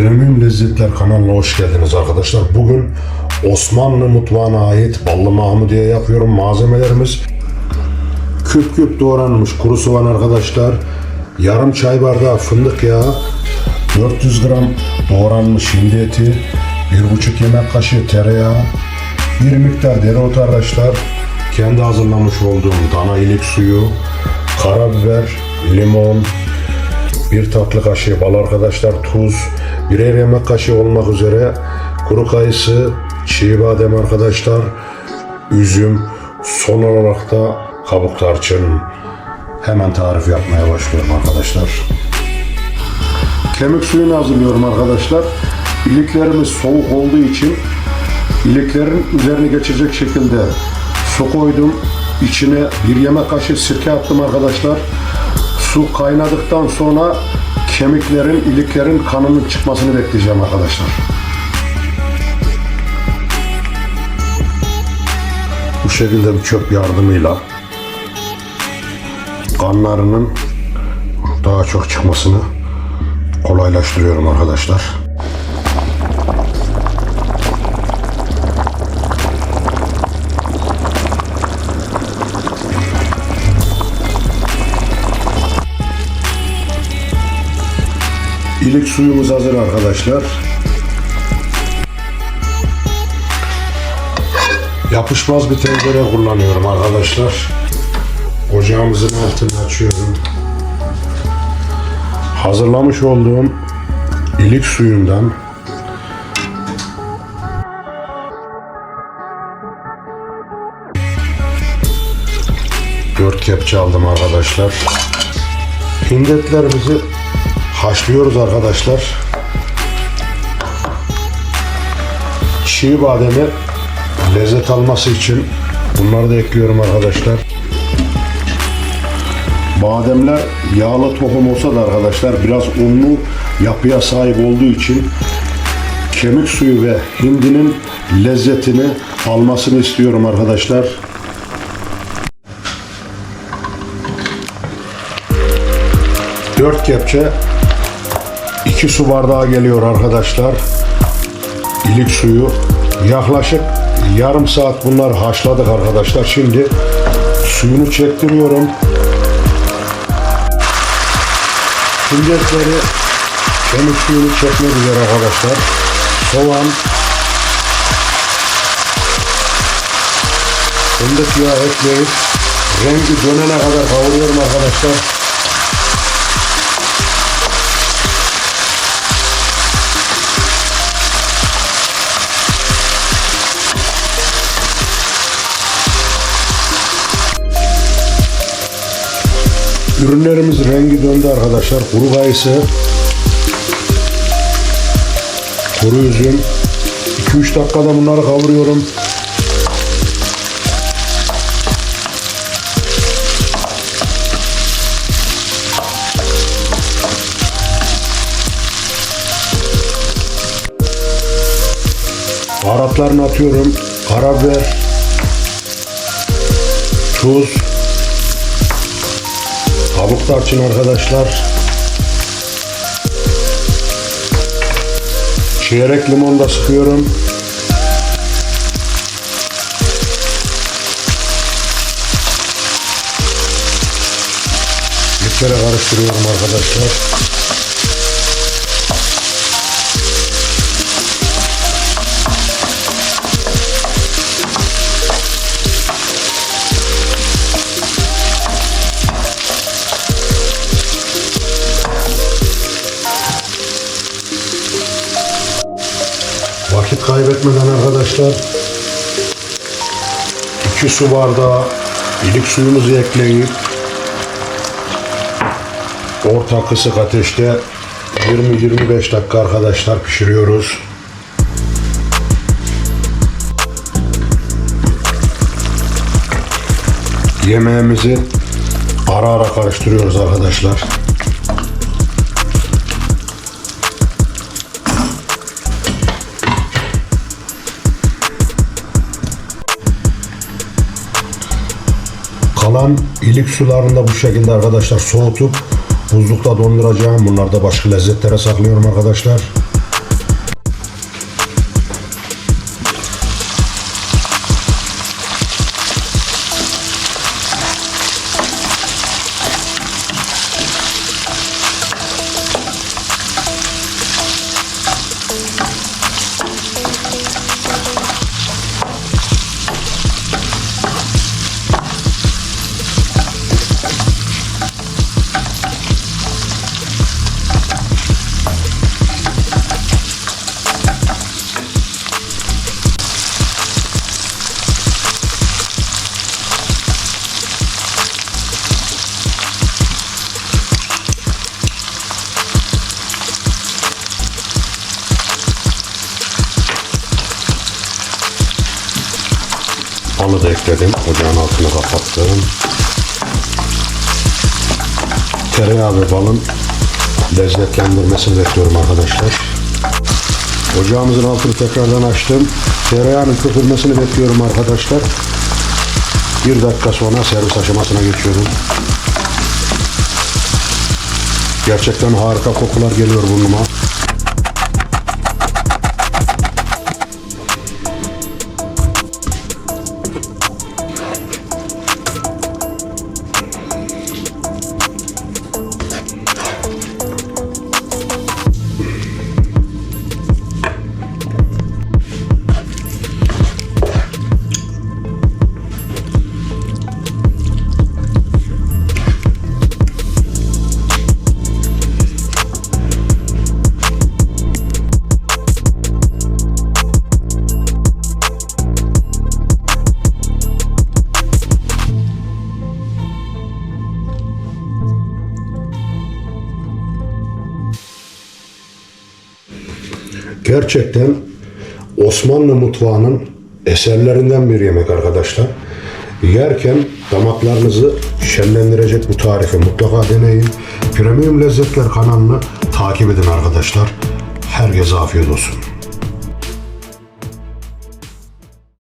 Premium Lezzetler kanalına hoş geldiniz arkadaşlar. Bugün Osmanlı mutfağına ait ballı mahmudiye yapıyorum. Malzemelerimiz küp küp doğranmış kuru soğan arkadaşlar. Yarım çay bardağı fındık yağı, 400 gram doğranmış hindi eti, 1,5 yemek kaşığı tereyağı, bir miktar dereotu arkadaşlar, kendi hazırlamış olduğum dana ilik suyu, karabiber, limon, bir tatlı kaşığı bal arkadaşlar, tuz, birer yemek kaşığı olmak üzere kuru kayısı, çiğ badem arkadaşlar, üzüm, son olarak da kabuk tarçın. Hemen tarif yapmaya başlıyorum arkadaşlar. Kemik suyunu hazırlıyorum arkadaşlar. İliklerimiz soğuk olduğu için iliklerin üzerini geçecek şekilde su koydum. İçine bir yemek kaşığı sirke attım arkadaşlar. Su kaynadıktan sonra kemiklerin, iliklerin kanının çıkmasını bekleyeceğim arkadaşlar. Bu şekilde bir çöp yardımıyla kanlarının daha çok çıkmasını kolaylaştırıyorum arkadaşlar. İlik suyumuz hazır arkadaşlar. Yapışmaz bir tencere kullanıyorum arkadaşlar. Ocağımızın altını açıyorum. Hazırlamış olduğum ilik suyundan dört kepçe aldım arkadaşlar. Hindetlerimizi haşlıyoruz arkadaşlar. Çiğ bademi lezzet alması için bunları da ekliyorum arkadaşlar. Bademler yağlı tohum olsa da arkadaşlar biraz unlu yapıya sahip olduğu için kemik suyu ve hindinin lezzetini almasını istiyorum arkadaşlar. Dört kepçe 2 su bardağı geliyor arkadaşlar. İlik suyu. Yaklaşık yarım saat bunları haşladık arkadaşlar. Şimdi suyunu çektiriyorum. Sündetleri kemik suyunu çekmek üzere arkadaşlar. Soğan, fındık yağı ekleyip rengi dönene kadar kavuruyorum arkadaşlar. Ürünlerimiz rengi döndü arkadaşlar. Kuru kayısı, kuru üzüm. 2-3 dakikada bunları kavuruyorum. Baharatlarını atıyorum. Karabiber, tuz, Kabuk tarçın arkadaşlar. Çeyrek limon da sıkıyorum. Bir kere karıştırıyorum arkadaşlar. Kaybetmeden arkadaşlar 2 su bardağı ilik suyumuzu ekleyip orta kısık ateşte 20-25 dakika arkadaşlar pişiriyoruz. Yemeğimizi ara ara karıştırıyoruz arkadaşlar. Kalan ilik sularını da bu şekilde arkadaşlar soğutup buzlukta donduracağım. Bunları da başka lezzetlere saklıyorum arkadaşlar. Balı da ekledim. Ocağın altını kapattım. Tereyağı ve balın lezzetlendirmesini bekliyorum arkadaşlar. Ocağımızın altını tekrardan açtım. Tereyağının köpürmesini bekliyorum arkadaşlar. Bir dakika sonra servis aşamasına geçiyorum. Gerçekten harika kokular geliyor burnuma. Gerçekten Osmanlı mutfağının eserlerinden bir yemek arkadaşlar. Yerken damaklarınızı şenlendirecek bu tarifi mutlaka deneyin. Premium Lezzetler kanalını takip edin arkadaşlar. Herkese afiyet olsun.